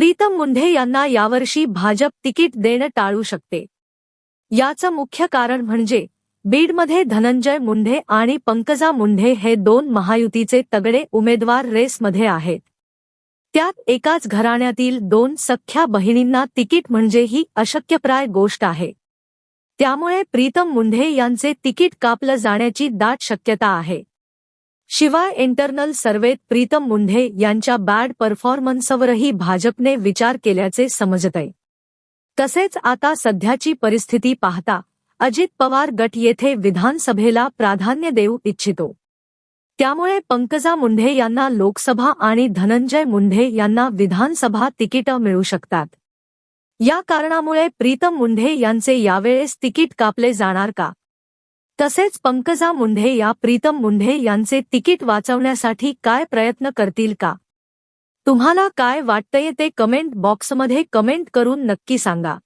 प्रीतम मुंढे यांना यावर्षी भाजप तिकीट देणं टाळू शकते. याचं मुख्य कारण म्हणजे बीडमध्ये धनंजय मुंढे आणि पंकजा मुंढे हे दोन महायुतीचे तगडे उमेदवार रेसमध्ये आहेत. त्यात एकाच घराण्यातील दोन सख्ख्या बहिणींना तिकीट म्हणजे ही अशक्यप्राय गोष्ट आहे. त्यामुळे प्रीतम मुंढे यांचे तिकीट कापलं जाण्याची दाट शक्यता आहे. शिवाय इंटरनल सर्वेत प्रीतम मुंढे यांच्या बॅड परफॉर्मन्सवरही भाजपने विचार केल्याचे समजतंय तसेच आता सध्याची परिस्थिती पाहता अजित पवार गट येथे विधानसभेला प्राधान्य देऊ इच्छितो. त्यामुळे पंकजा मुंढे यांना लोकसभा आणि धनंजय मुंढे यांना विधानसभा तिकीटं मिळू शकतात. या कारणामुळे प्रीतम मुंढे यांचे यावेळेस तिकीट कापले जाणार का? तसेच पंकजा मुंढे या प्रीतम मुंढे यांचे तिकीट वाचवण्यासाठी काय प्रयत्न करतील का? तुम्हाला काय वाटतंय ते कमेंट बॉक्समध्ये कमेंट करून नक्की सांगा.